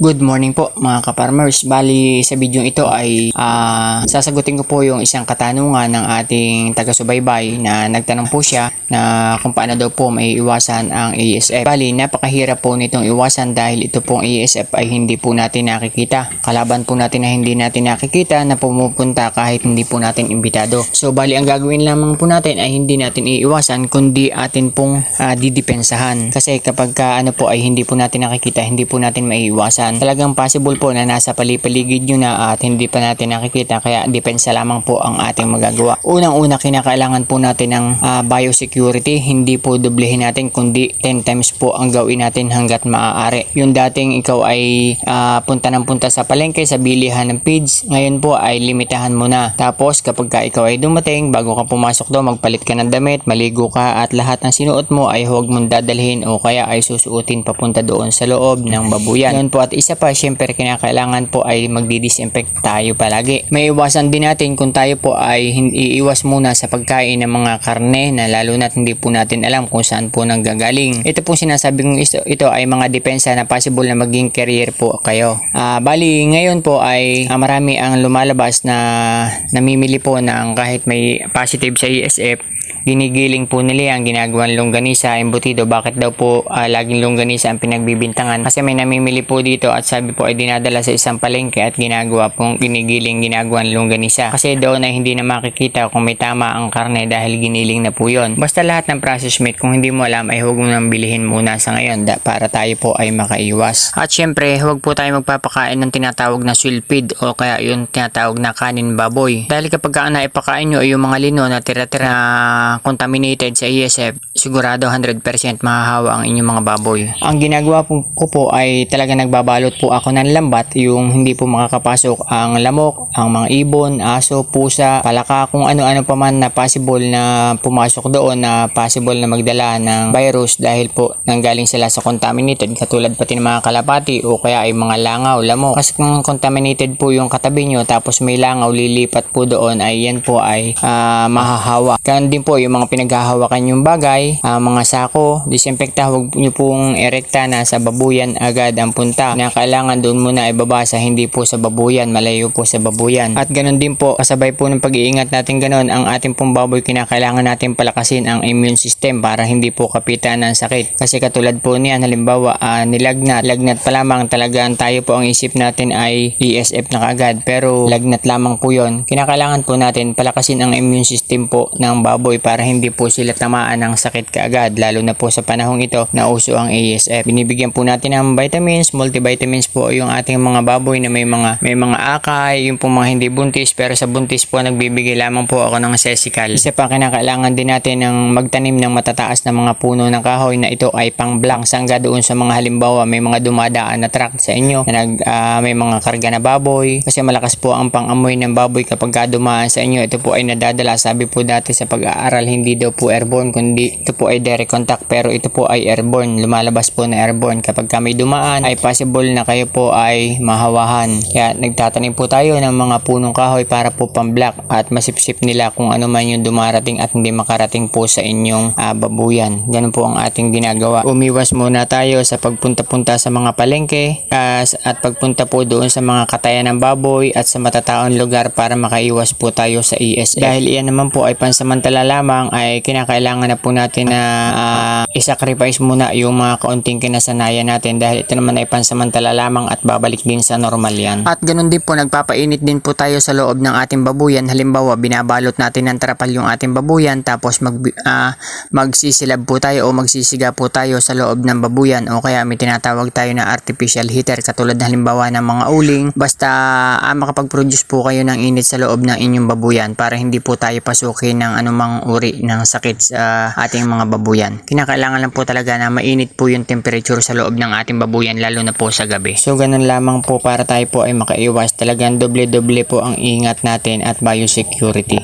Good morning po mga kaparmers. Bali sa video ito ay ah, sasagutin ko po yung isang katanungan ng ating taga-subaybay na nagtanong po siya na kung paano daw po may iwasan ang ASF. Bali napakahirap po nitong iwasan dahil ito pong ASF ay hindi po natin nakikita. Kalaban po natin na hindi natin nakikita na pumupunta kahit hindi po natin imbitado. So bali ang gagawin lamang po natin ay hindi natin iiwasan kundi atin pong ah, didepensahan. Kasi kapag ka, ano po ay hindi po natin nakikita, hindi po natin maiiwasan. Talagang possible po na nasa palipaligid nyo na at hindi pa natin nakikita kaya depensa lamang po ang ating magagawa. Unang-una kinakailangan po natin ng ah, biosecurity, hindi po doblehin natin kundi 10 times po ang gawin natin hanggat maaari. Yung dating ikaw ay ah, punta ng punta sa palengke sa bilihan ng feeds, ngayon po ay limitahan mo na. Tapos kapag ka ikaw ay dumating, bago ka pumasok daw, magpalit ka ng damit, maligo ka at lahat ng sinuot mo ay huwag mong dadalhin o kaya ay susuotin papunta doon sa loob ng babuyan. Yun po at isa pa, syempre kinakailangan po ay magdi-disinfect tayo palagi. May iwasan din natin kung tayo po ay hindi iwas muna sa pagkain ng mga karne na lalo na hindi po natin alam kung saan po nanggagaling. Ito pong sinasabi kong ito, ito ay mga depensa na possible na maging career po kayo. Ah, bali, ngayon po ay ah, marami ang lumalabas na namimili po ng kahit may positive sa ESF ginigiling po nila yan, ginagawang longganisa, embutido. Bakit daw po ah, laging longganisa ang pinagbibintangan? Kasi may namimili po dito at sabi po ay dinadala sa isang palengke at ginagawa pong ginigiling, ginagawang longganisa. Kasi doon ay hindi na makikita kung may tama ang karne dahil giniling na po yon. Basta lahat ng process meat, kung hindi mo alam ay huwag mo nang bilihin muna sa ngayon da, para tayo po ay makaiwas. At syempre, huwag po tayo magpapakain ng tinatawag na sulfid o kaya yung tinatawag na kanin baboy. Dahil kapag ka naipakain nyo ay yung mga lino na tira-tira na contaminated sa ESF, sigurado 100% mahahawa ang inyong mga baboy. Ang ginagawa po, ko po ay talaga nagbabalot po ako ng lambat yung hindi po makakapasok ang lamok, ang mga ibon, aso, pusa, palaka, kung ano-ano pa man na possible na pumasok doon na possible na magdala ng virus dahil po nanggaling sila sa contaminated katulad pati ng mga kalapati o kaya ay mga langaw, lamok. Kasi kung contaminated po yung katabi nyo tapos may langaw lilipat po doon ay yan po ay ah, mahahawa. Ganun din po yung mga pinaghahawakan yung bagay, ah, mga sako, disinfekta, huwag nyo pong erekta na sa babuyan agad ang punta na kailangan doon muna ibabasa, hindi po sa babuyan, malayo po sa babuyan. At ganun din po, kasabay po ng pag-iingat natin ganun, ang ating pong baboy kinakailangan natin palakasin ang immune system para hindi po kapitan ng sakit. Kasi katulad po niyan, halimbawa, ah, nilagnat, lagnat pa lamang talagang tayo po ang isip natin ay ESF na kaagad, pero lagnat lamang po yon. Kinakailangan po natin palakasin ang immune system po ng baboy para hindi po sila tamaan ng sakit kaagad, lalo na po sa panahong ito na uso ang ASF. Binibigyan po natin ng vitamins, multivitamins po yung ating mga baboy na may mga may mga akay, yung po mga hindi buntis, pero sa buntis po nagbibigay lamang po ako ng sesical. Isa pa kinakailangan din natin ng magtanim ng matataas na mga puno ng kahoy na ito ay pang blank sangga doon sa mga halimbawa may mga dumadaan na truck sa inyo na nag, ah, may mga karga na baboy kasi malakas po ang pangamoy ng baboy kapag ka dumaan sa inyo ito po ay nadadala sabi po dati sa pag-aaral hindi daw po airborne kundi ito po ay direct contact pero ito po ay airborne. Lumalabas po na airborne. Kapag ka may dumaan ay possible na kayo po ay mahawahan. Kaya nagtatanim po tayo ng mga punong kahoy para po pang black at masipsip nila kung ano man yung dumarating at hindi makarating po sa inyong ah, babuyan. Ganun po ang ating ginagawa. Umiwas muna tayo sa pagpunta-punta sa mga palengke ah, at pagpunta po doon sa mga katayan ng baboy at sa matataong lugar para makaiwas po tayo sa ESF dahil iyan naman po ay pansamantala lamang ay kinakailangan na po natin na ah, isacrifice muna yung mga kaunting kinasanayan natin dahil ito naman ay pansamantala lamang at babalik din sa normal yan. At ganun din po nagpapainit din po tayo sa loob ng ating babuyan. Halimbawa binabalot natin ng trapal yung ating babuyan tapos mag, ah, magsisilab po tayo o magsisiga po tayo sa loob ng babuyan o kaya may tinatawag tayo na artificial heater katulad na halimbawa ng mga uling basta ah, makapag-produce po kayo ng init sa loob ng inyong babuyan para hindi po tayo pasukin ng anumang uri ng sakit sa ating mga babuyan. Kinakailangan lang po talaga na mainit po yung temperature sa loob ng ating babuyan lalo na po sa gabi. So ganun lamang po para tayo po ay makaiwas talagang doble-doble po ang ingat natin at biosecurity.